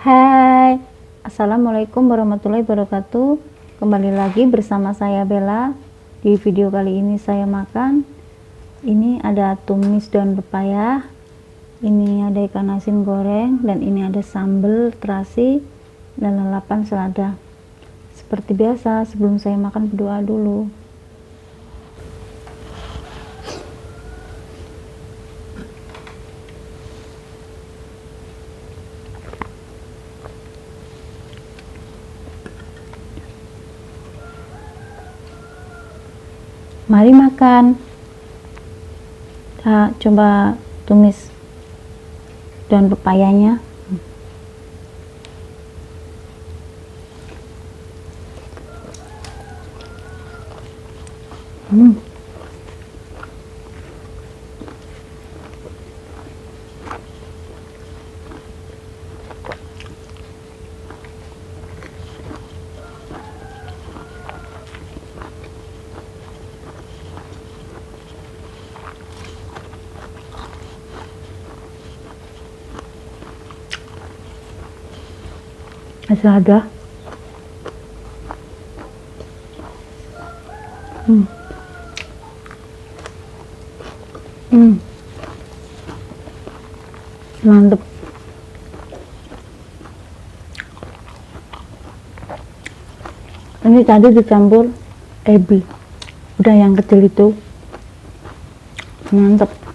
Hai, Assalamualaikum warahmatullahi wabarakatuh. Kembali lagi bersama saya Bella. Di video kali ini saya makan. Ini ada tumis daun pepaya. Ini ada ikan asin goreng Dan ini ada sambal terasi Dan lalapan selada. Seperti biasa sebelum saya makan berdoa dulu Mari makan. Kita coba tumis daun pepayanya. Hmm. Masih ada? Hmm. Hmm. mantep. Ini tadi dicampur ebi. Udah yang kecil itu. Mantep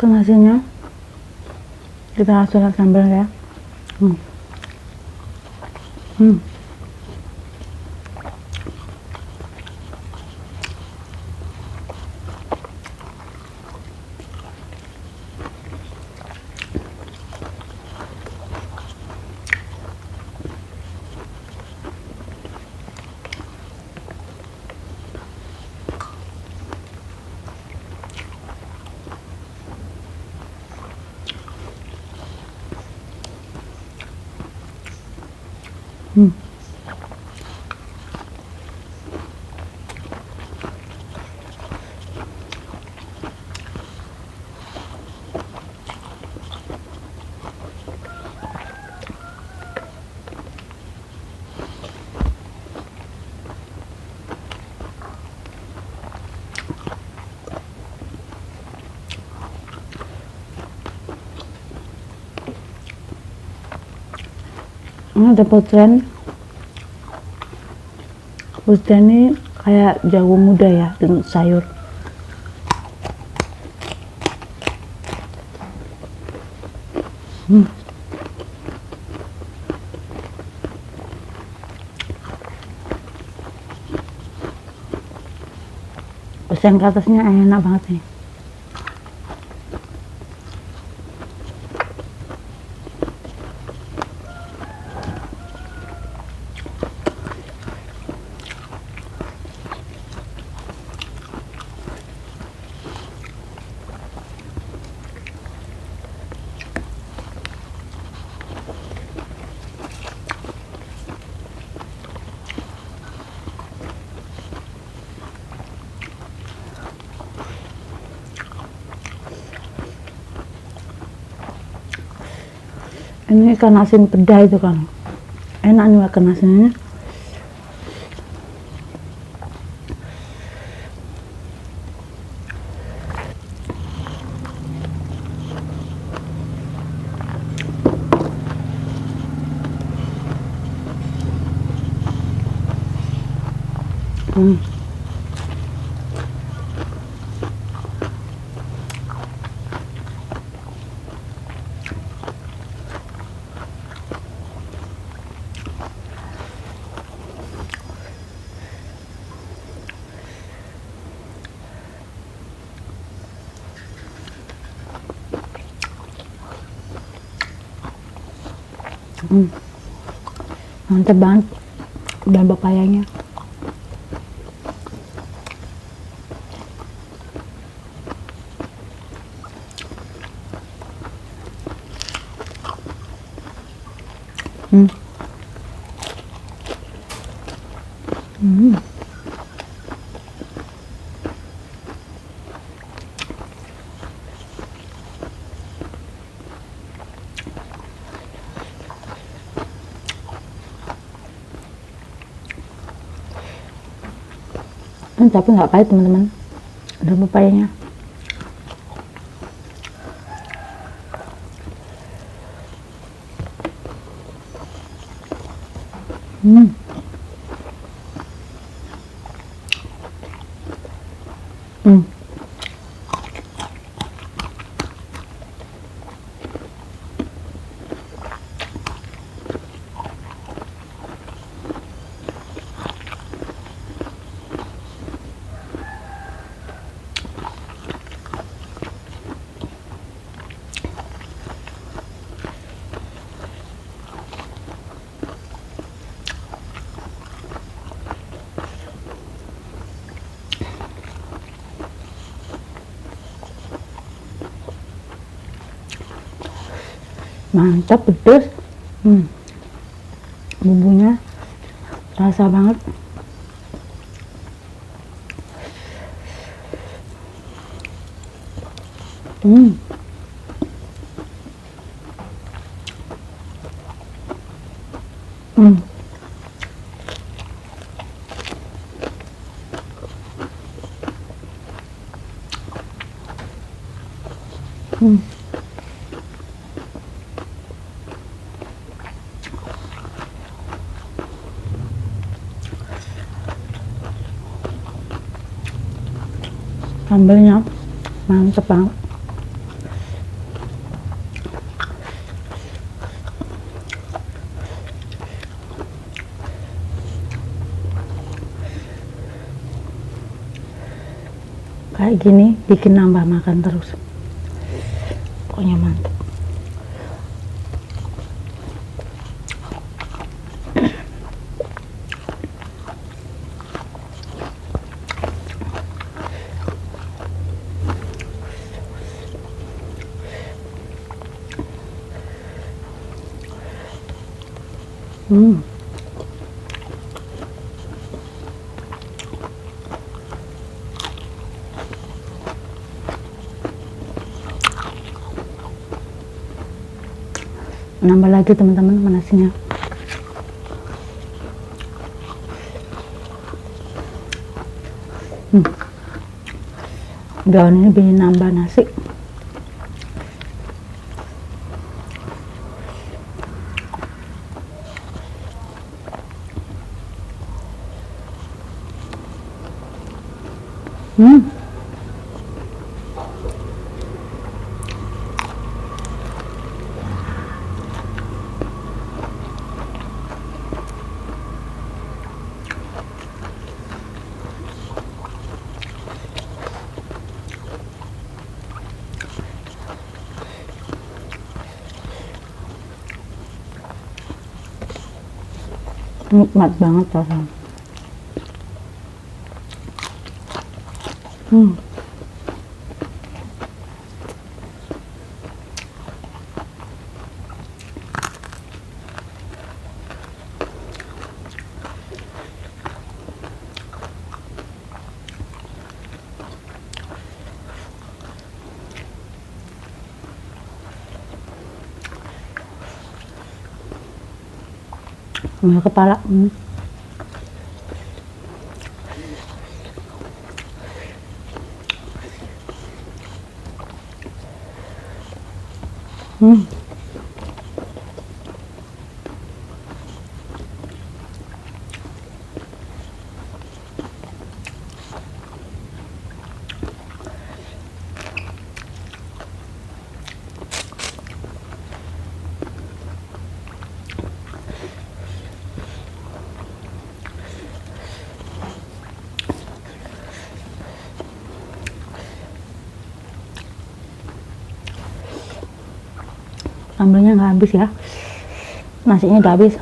ke nasinya kita langsung sambal ya hmm. Hmm. Hmm. Ini ada potren Potren ini kayak jagung muda ya dengan sayur. Hmm. Yang ke atasnya enak banget nih ini ikan asin peda itu kan enak nih ikan asinnya hmm. Hmm. Mantep banget dan papayanya. Hmm. Hmm. Hmm, tapi nggak pahit teman-teman ada pepayanya hmm. Hmm. Mantap pedes hmm. bumbunya rasa banget hmm. Hmm. Sambalnya mantep banget. Kayak gini bikin nambah makan terus. Pokoknya mantep Hmm. Nambah lagi teman-teman manasinya. Hmm. Daun bikin nambah nasi. Hmm. nikmat banget rasanya hmm. Kepala. Hmm. Hmm. Sambalnya nggak habis ya. Nasinya udah habis